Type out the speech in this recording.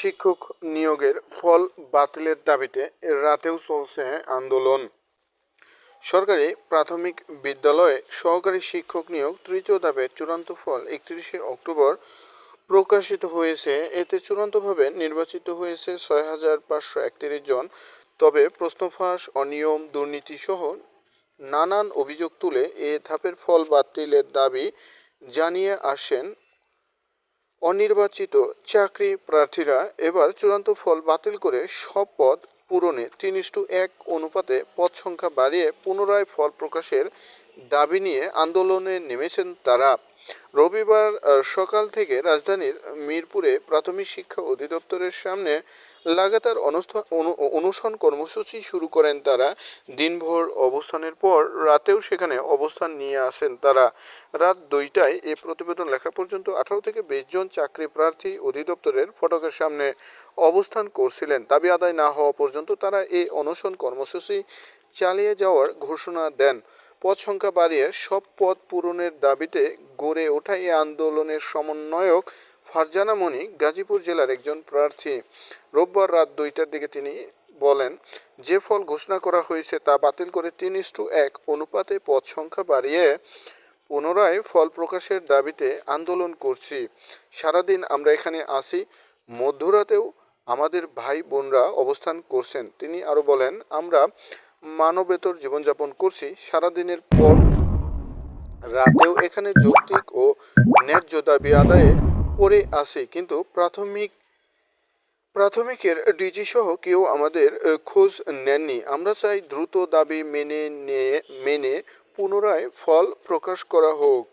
শিক্ষক নিয়োগের ফল বাতিলের দাবিতে রাতেও চলছে আন্দোলন। সরকারি প্রাথমিক বিদ্যালয়ে সহকারী শিক্ষক নিয়োগ তৃতীয় ধাপে চূড়ান্ত ফল একত্রিশে অক্টোবর প্রকাশিত হয়েছে। এতে চূড়ান্তভাবে নির্বাচিত হয়েছে ছয় হাজার পাঁচশো একত্রিশ জন। তবে প্রশ্ন ফাঁস অনিয়ম দুর্নীতি সহ নানান অভিযোগ তুলে এ ধাপের ফল বাতিলের দাবি জানিয়ে আসেন অনির্বাচিত চাকরি প্রার্থীরা এবার চূড়ান্ত ফল বাতিল করে সব পদ পূরণে তিন ইস্টু এক অনুপাতে পদ সংখ্যা বাড়িয়ে পুনরায় ফল প্রকাশের দাবি নিয়ে আন্দোলনে নেমেছেন তারা। রবিবার সকাল থেকে রাজধানীর মিরপুরে প্রাথমিক শিক্ষা অধিদপ্তরের সামনে লাগাতার অনস্থা- অনু- কর্মসূচি শুরু করেন তারা। দিনভর অবস্থানের পর রাতেও সেখানে অবস্থান নিয়ে আসেন তারা। রাত দুইটায় এ প্রতিবেদন লেখা পর্যন্ত আঠারো থেকে বিশ জন চাকরি প্রার্থী অধিদপ্তরের ফটকের সামনে অবস্থান করছিলেন। দাবি আদায় না হওয়া পর্যন্ত তারা এই অনশন কর্মসূচি চালিয়ে যাওয়ার ঘোষণা দেন। পদ সংখ্যা বাড়িয়ে সব পদ পূরণের দাবিতে গড়ে ওঠা এই আন্দোলনের সমন্বয়ক ফারজানা মনি গাজীপুর জেলার একজন প্রার্থী। রোববার রাত দুইটার দিকে তিনি বলেন, যে ফল ঘোষণা করা হয়েছে তা বাতিল করে তিন ইস্টু এক অনুপাতে পদ সংখ্যা বাড়িয়ে পুনরায় ফল প্রকাশের দাবিতে আন্দোলন করছি। সারাদিন আমরা এখানে আসি মধ্যরাতেও আমাদের ভাই বোনরা অবস্থান করছেন। তিনি আরও বলেন, আমরা মানবেতর জীবনযাপন করছি সারাদিনের পর রাতেও এখানে যৌক্তিক ও ন্যায্য দাবি আদায়ে পড়ে আসি কিন্তু প্রাথমিক, প্রাথমিকের ডিজি সহ কেউ আমাদের খোঁজ নেননি। আমরা চাই দ্রুত দাবি মেনে নিয়ে মেনে পুনরায় ফল প্রকাশ করা হোক।